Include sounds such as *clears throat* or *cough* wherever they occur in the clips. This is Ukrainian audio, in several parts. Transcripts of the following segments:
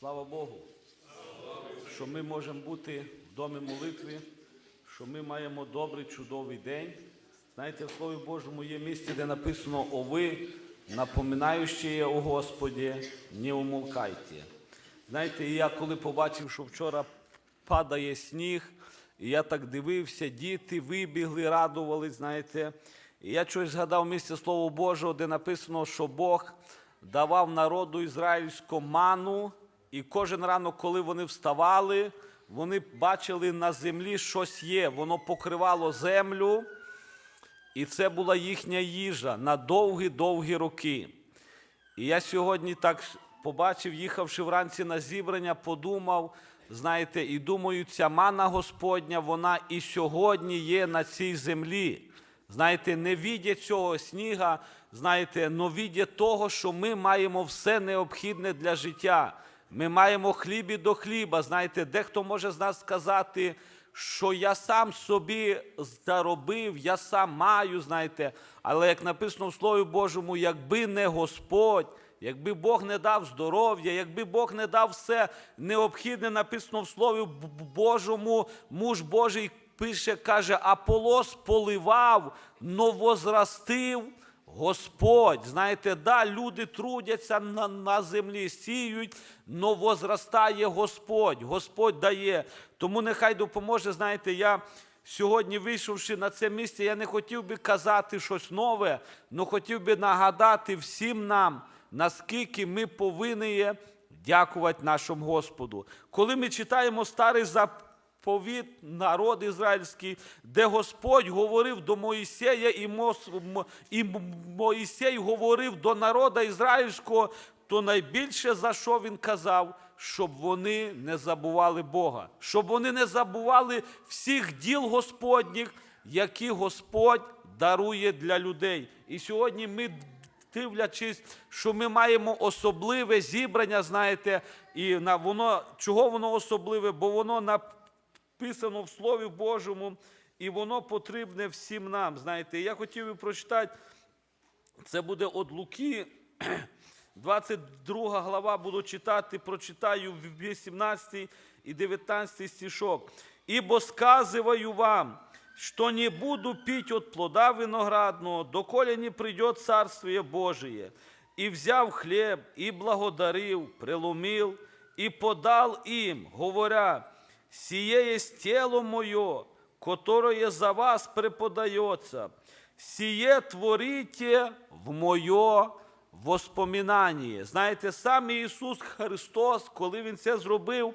Слава Богу, що ми можемо бути в домі молитви, що ми маємо добрий, чудовий день. Знаєте, в Слові Божому є місце, де написано «О ви, напоминаючи о Господі, не умолкайте». Знаєте, я коли побачив, що вчора падає сніг, і я так дивився, діти вибігли, радувались, знаєте. І я щось згадав місце Слова Божого, де написано, що Бог давав народу ізраїльську ману, і кожен ранок, коли вони вставали, вони бачили на землі щось є. Воно покривало землю, і це була їхня їжа на довгі-довгі роки. І я сьогодні так побачив, їхавши вранці на зібрання, подумав, знаєте, і думаю, ця мана Господня, вона і сьогодні є на цій землі. Знаєте, не відять цього сніга, знаєте, но відять того, що ми маємо все необхідне для життя. Ми маємо хліб і до хліба. Знаєте, дехто може з нас сказати, що я сам собі заробив, я сам маю, знаєте. Але як написано в Слові Божому, якби не Господь, якби Бог не дав здоров'я, якби Бог не дав все необхідне, написано в Слові Божому, муж Божий пише, каже, Аполос поливав, но возрастив Господь. Знаєте, да, люди трудяться на, на землі, сіють, но возростає Господь. Господь дає. Тому нехай допоможе, знаєте, я. Сьогодні, вийшовши на це місце, я не хотів би казати щось нове, але хотів би нагадати всім нам, наскільки ми повинні дякувати нашому Господу. Коли ми читаємо старий заповіт, народ ізраїльський, де Господь говорив до Моїсея, і, Мос, і Моїсей говорив до народа ізраїльського, то найбільше за що він казав, щоб вони не забували Бога, щоб вони не забували всіх діл Господніх, які Господь дарує для людей. І сьогодні ми, дивлячись, що ми маємо особливе зібрання, знаєте, і на воно чого воно особливе? Бо воно написано в Слові Божому, і воно потрібне всім нам. Знаєте, я хотів би прочитати. Це буде от Луки, *clears throat* 22 глава, буду читати, прочитаю 18 і 19 стишок. «Ибо сказываю вам, что не буду пить от плода виноградного, доколе не придет Царствие Божие. И взяв хлеб, и благодарил, преломил, и подал им, говоря, сие есть тело мое, которое за вас преподается. Сіє творите в моє воспоминання. Знаєте, сам Ісус Христос, коли Він це зробив,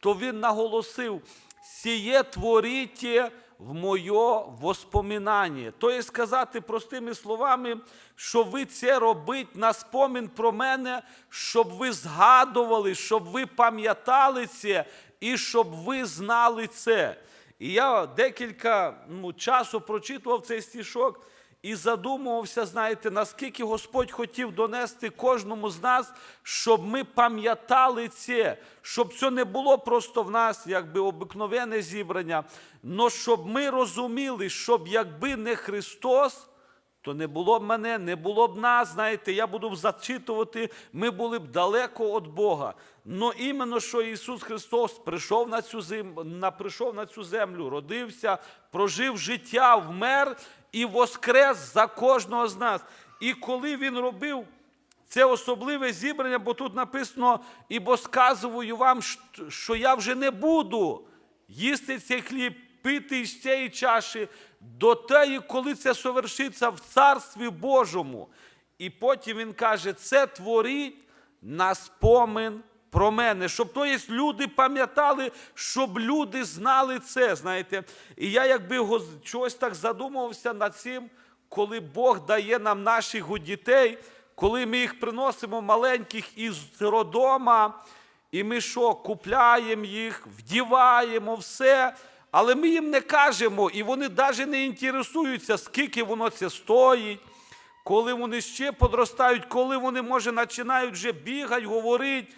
то Він наголосив, сіє творите в моє воспоминання. Тобто сказати простими словами, що ви це робите на спомін про мене, щоб ви згадували, щоб ви пам'ятали це і щоб ви знали це. І я декілька ну, часу прочитував цей стішок і задумувався, знаєте, наскільки Господь хотів донести кожному з нас, щоб ми пам'ятали це, щоб це не було просто в нас, якби обикновене зібрання, але щоб ми розуміли, щоб якби не Христос, то не було б мене, не було б нас, знаєте, я буду б зачитувати, ми були б далеко від Бога. Но іменно що Ісус Христос прийшов на цю землю, прийшов на цю землю, родився, прожив життя, вмер і воскрес за кожного з нас. І коли Він робив це особливе зібрання, бо тут написано, ібо сказую вам, що- я вже не буду їсти цей хліб, пити із цієї чаші до теї, коли це совершиться в Царстві Божому. І потім він каже: це творіть на спомин про мене, щоб то є люди пам'ятали, щоб люди знали це. знаєте. І я якби го- чогось так задумувався над цим, коли Бог дає нам наших дітей, коли ми їх приносимо маленьких із родома, і ми що, купляємо їх, вдіваємо все, але ми їм не кажемо, і вони навіть не інтересуються, скільки воно це стоїть, коли вони ще подростають, коли вони, може, починають вже бігати, говорити.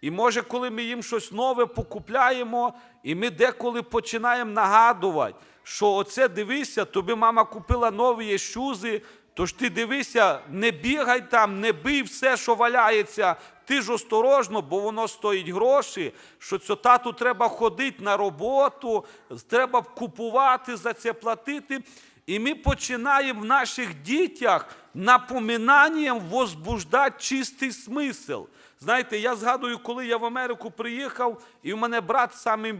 І може, коли ми їм щось нове покупляємо, і ми деколи починаємо нагадувати, що оце дивися, тобі мама купила нові шузи, тож ти дивися, не бігай там, не бий все, що валяється, ти ж осторожно, бо воно стоїть гроші, що це тату треба ходити на роботу, треба купувати за це платити. І ми починаємо в наших дітях напоминанням возбуждати чистий смисл. Знаєте, я згадую, коли я в Америку приїхав, і в мене брат самий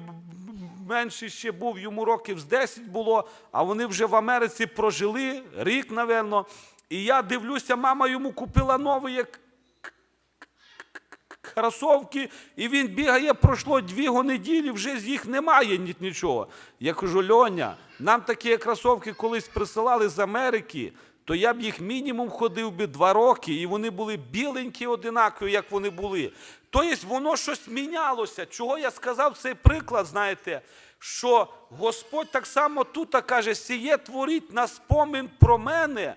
менший ще був, йому років з 10 було, а вони вже в Америці прожили рік, напевно. І я дивлюся, мама йому купила новий кросовки, і він бігає, пройшло дві неділі, вже з їх немає нічого. Я кажу, Льоня, нам такі кросовки колись присилали з Америки, то я б їх мінімум ходив би два роки, і вони були біленькі, одинакові, як вони були. Тобто воно щось мінялося. Чого я сказав цей приклад, знаєте, що Господь так само тут каже, сіє творить на спомин про мене.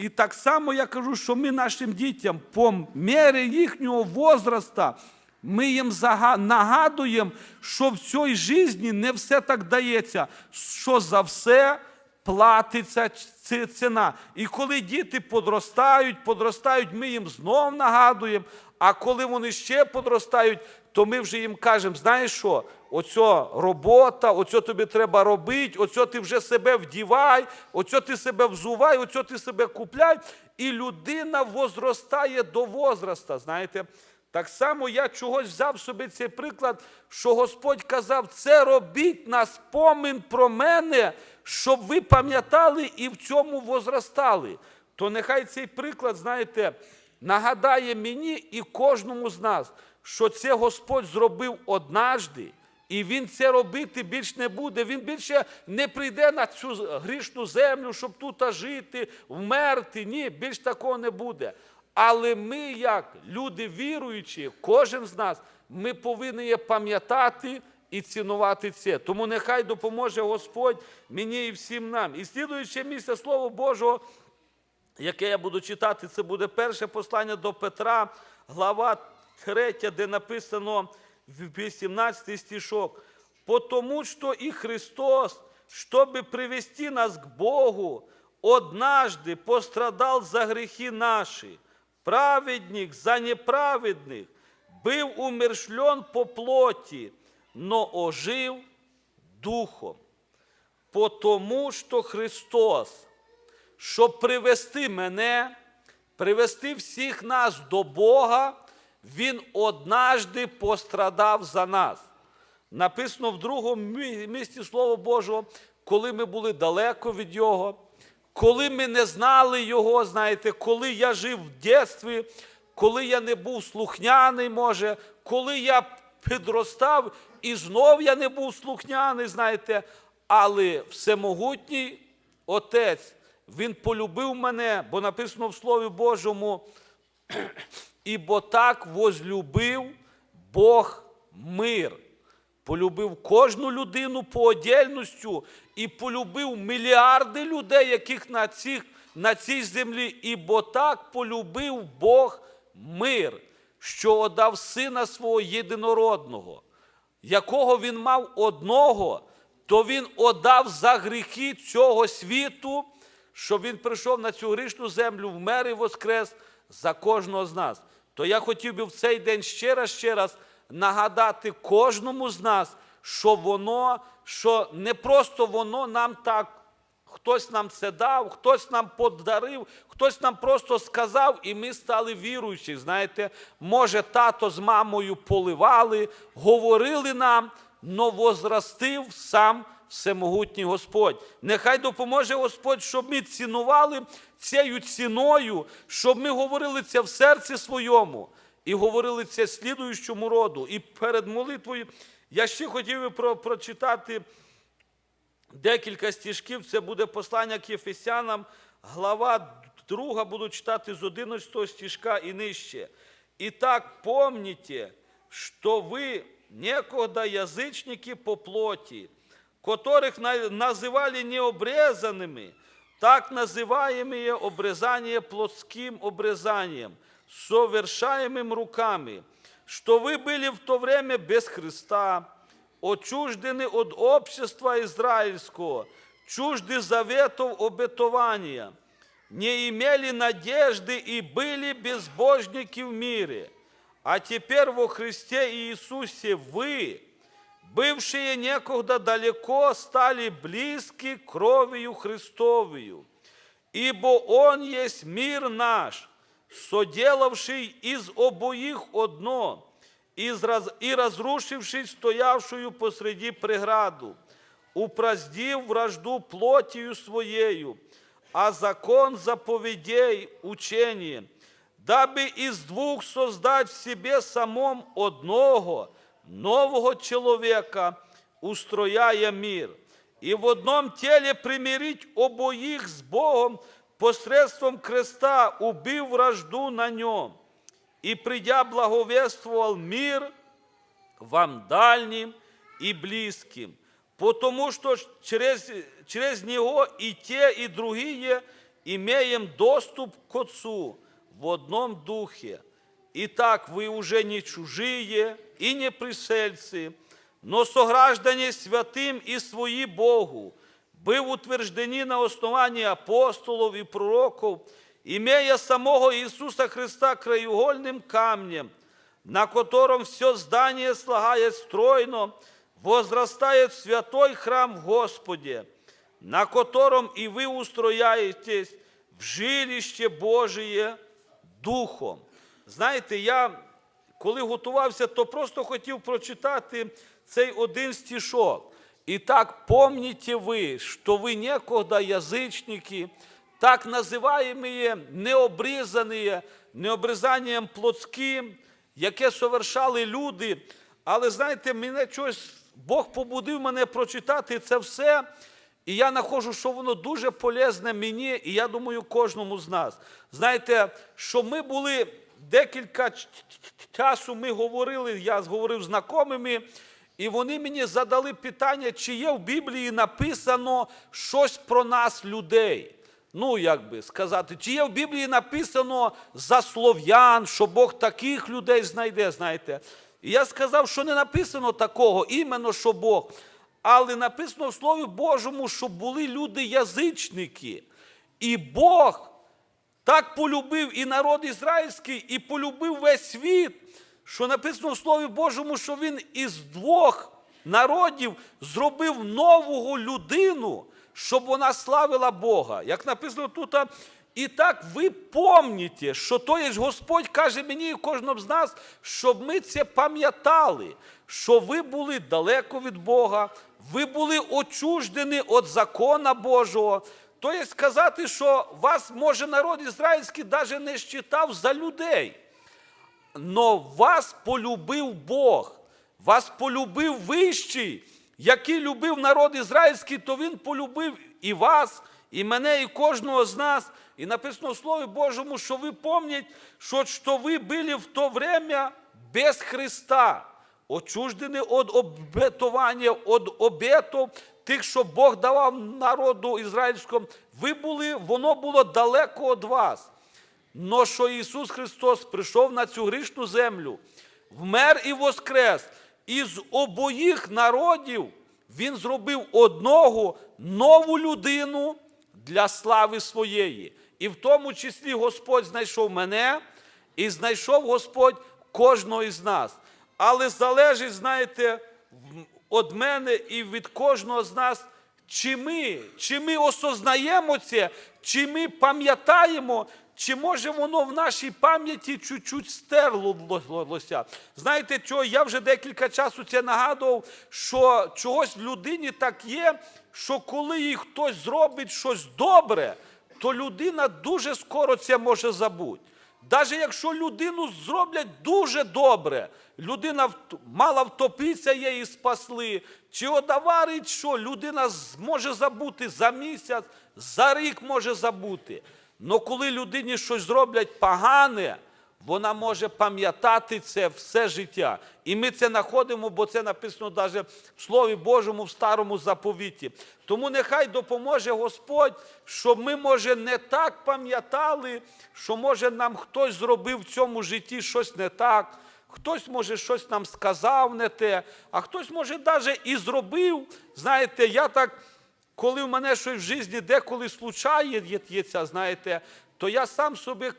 І так само я кажу, що ми нашим дітям по мірі їхнього возраста, ми їм нагадуємо, що в цій житті не все так дається, що за все платиться ціна. І коли діти подростають, подростають, ми їм знов нагадуємо. А коли вони ще подростають, то ми вже їм кажемо, знаєш що, оця робота, оцю тобі треба робити, оцю ти вже себе вдівай, оцю ти себе взувай, оцю ти себе купляй. І людина возростає до возраста. Знаєте, так само я чогось взяв собі цей приклад, що Господь казав, це робіть на спомин про мене, щоб ви пам'ятали і в цьому возростали. То нехай цей приклад, знаєте, нагадає мені і кожному з нас, що це Господь зробив однажди, і Він це робити більш не буде. Він більше не прийде на цю грішну землю, щоб тут жити, вмерти. Ні, більш такого не буде. Але ми, як люди віруючі, кожен з нас, ми повинні пам'ятати і цінувати це. Тому нехай допоможе Господь мені і всім нам. І слідуюче місце Слово Божого яке я буду читати, це буде перше послання до Петра, глава 3, де написано в 18 стишок. «Потому что и Христос, чтобы привести нас к Богу, однажды пострадал за грехи наши, праведник за неправедных, был умершлен по плоти, но ожив духом. Потому что Христос щоб привести мене, привести всіх нас до Бога, він однажди пострадав за нас. Написано в другому місці Слова Божого, коли ми були далеко від Його, коли ми не знали Його, знаєте, коли я жив в дитинстві, коли я не був слухняний, може, коли я підростав і знов я не був слухняний, знаєте, але всемогутній Отець, Він полюбив мене, бо написано в Слові Божому, ібо так возлюбив Бог мир. Полюбив кожну людину по отдельностю і полюбив мільярди людей, яких на, цих, на цій землі, ібо так полюбив Бог мир, що отдав сина свого єдинородного, якого він мав одного, то він отдав за гріхи цього світу, щоб він прийшов на цю грішну землю, вмер і воскрес за кожного з нас. То я хотів би в цей день ще раз, ще раз нагадати кожному з нас, що воно, що не просто воно нам так, хтось нам це дав, хтось нам подарив, хтось нам просто сказав, і ми стали віруючі. Знаєте, може, тато з мамою поливали, говорили нам, но возрастив сам всемогутній Господь. Нехай допоможе Господь, щоб ми цінували цією ціною, щоб ми говорили це в серці своєму і говорили це слідуючому роду. І перед молитвою я ще хотів би про, прочитати декілька стіжків. Це буде послання к Єфесянам, глава 2, буду читати з 11 стіжка і нижче. І так помните, что вы некогда язычники по плоти, которых на- называли необрезанными, так называемые обрезание плотским обрезанием, совершаемым руками, что вы были в то время без Христа, отчуждены от общества израильского, чужды заветов обетования, не имели надежды и были безбожники в мире. А теперь во Христе Иисусе вы, бывшие некогда далеко, стали близки кровью Христовою. Ибо Он есть мир наш, соделавший из обоих одно, и разрушивший стоявшую посреди преграду, упраздив вражду плотью своею, а закон заповедей учением, дабы из двух создать в себе самом одного нового человека, устрояя мир, и в одном теле примирить обоих с Богом посредством креста, убив вражду на нем, и придя благовествовал мир вам дальним и близким, потому что через, через Него и те, и другие имеем доступ к Отцу в одном духе. Итак, вы уже не чужие и не пришельцы, но сограждане святым и свои Богу, быв утверждені на основании апостолов и пророков, имея самого Иисуса Христа краеугольным камнем, на котором все здание слагает стройно, возрастает в святой храм в Господе, на котором и вы устрояетесь в жилище Божие Духом. Знаєте, я коли готувався, то просто хотів прочитати цей один стишок. І так помните ви, що ви некогда язичники, так називаємі необрізані, необрізанням плотським, яке совершали люди. Але знаєте, мене щось, Бог побудив мене прочитати це все. І я знаходжу, що воно дуже полезне мені, і я думаю, кожному з нас. Знаєте, що ми були декілька часу, ми говорили, я говорив з знайомими, і вони мені задали питання, чи є в Біблії написано щось про нас, людей. Ну, як би сказати, чи є в Біблії написано за слов'ян, що Бог таких людей знайде, знаєте. І я сказав, що не написано такого, іменно що Бог. Але написано в Слові Божому, що були люди язичники. І Бог так полюбив і народ ізраїльський, і полюбив весь світ, що написано в Слові Божому, що він із двох народів зробив нового людину, щоб вона славила Бога. Як написано тут, і так ви помніте, що то є Господь каже мені і кожному з нас, щоб ми це пам'ятали, що ви були далеко від Бога, ви були очуждені від закона Божого. То є сказати, що вас, може, народ ізраїльський навіть не считав за людей. Но вас полюбив Бог, вас полюбив вищий, який любив народ ізраїльський, то він полюбив і вас, і мене, і кожного з нас. І написано в Слові Божому, що ви пам'ять, що, що ви були в то время без Христа, очуждені від обетування, від обетів тих, що Бог давав народу ізраїльському. Ви були, воно було далеко від вас. Но що Ісус Христос прийшов на цю грішну землю, вмер і воскрес, із обоїх народів Він зробив одного нову людину для слави своєї. І в тому числі Господь знайшов мене і знайшов Господь кожного із нас. Але залежить, знаєте, від мене і від кожного з нас, чи ми, чи ми осознаємо це, чи ми пам'ятаємо, чи може воно в нашій пам'яті чуть-чуть стерлося. Знаєте, що я вже декілька часу це нагадував, що чогось в людині так є, що коли їй хтось зробить щось добре, то людина дуже скоро це може забути. Навіть якщо людину зроблять дуже добре, людина мала втопитися, її спасли, чи одаварить що, людина зможе забути за місяць, за рік може забути. Але коли людині щось зроблять погане, вона може пам'ятати це все життя. І ми це знаходимо, бо це написано навіть в Слові Божому, в старому заповіті. Тому нехай допоможе Господь, щоб ми, може, не так пам'ятали, що, може, нам хтось зробив в цьому житті щось не так. Хтось, може, щось нам сказав не те, а хтось, може, навіть і зробив. Знаєте, я так, коли в мене щось в житті деколи случається, знаєте, то я сам собі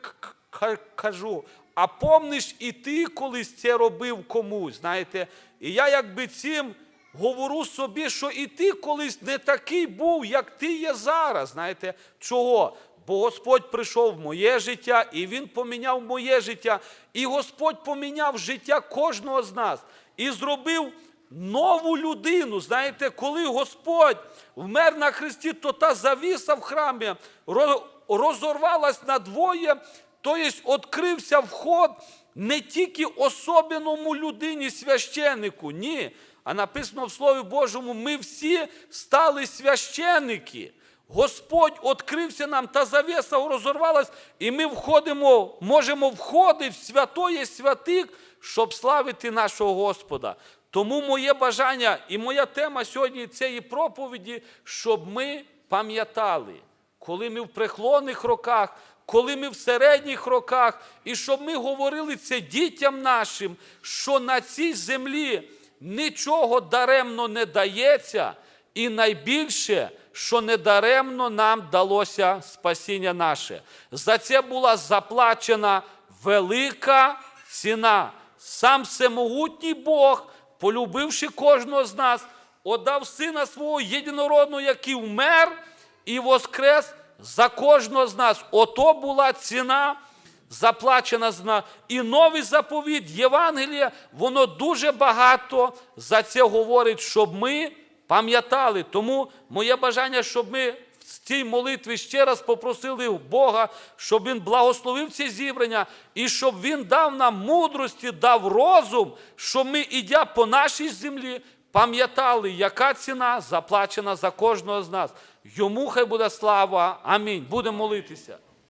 кажу, а помниш і ти колись це робив комусь. Знаєте, і я якби цим говорю собі, що і ти колись не такий був, як ти є зараз. Знаєте, чого? Бо Господь прийшов в моє життя, і Він поміняв моє життя. І Господь поміняв життя кожного з нас і зробив нову людину. Знаєте, коли Господь вмер на хресті, то та завіса в храмі розорвалась на двоє, тобто відкрився вход не тільки особеному людині, священнику, ні. А написано в Слові Божому, ми всі стали священники. Господь відкрився нам, та завіса розорвалась, і ми входимо, можемо входити в святоє святих, щоб славити нашого Господа. Тому моє бажання і моя тема сьогодні цієї проповіді, щоб ми пам'ятали, коли ми в преклонних роках, коли ми в середніх роках, і щоб ми говорили це дітям нашим, що на цій землі нічого даремно не дається, і найбільше, що недаремно нам далося спасіння наше. За це була заплачена велика ціна. Сам всемогутній Бог, полюбивши кожного з нас, отдав сина свого єдинородного, який вмер і воскрес за кожного з нас. Ото була ціна заплачена з нас. І новий заповіт Євангелія, воно дуже багато за це говорить, щоб ми пам'ятали. Тому моє бажання, щоб ми в цій молитві ще раз попросили Бога, щоб Він благословив це зібрання і щоб Він дав нам мудрості, дав розум, щоб ми, ідя по нашій землі, пам'ятали, яка ціна заплачена за кожного з нас. Йому хай буде слава. Амінь. Будемо молитися.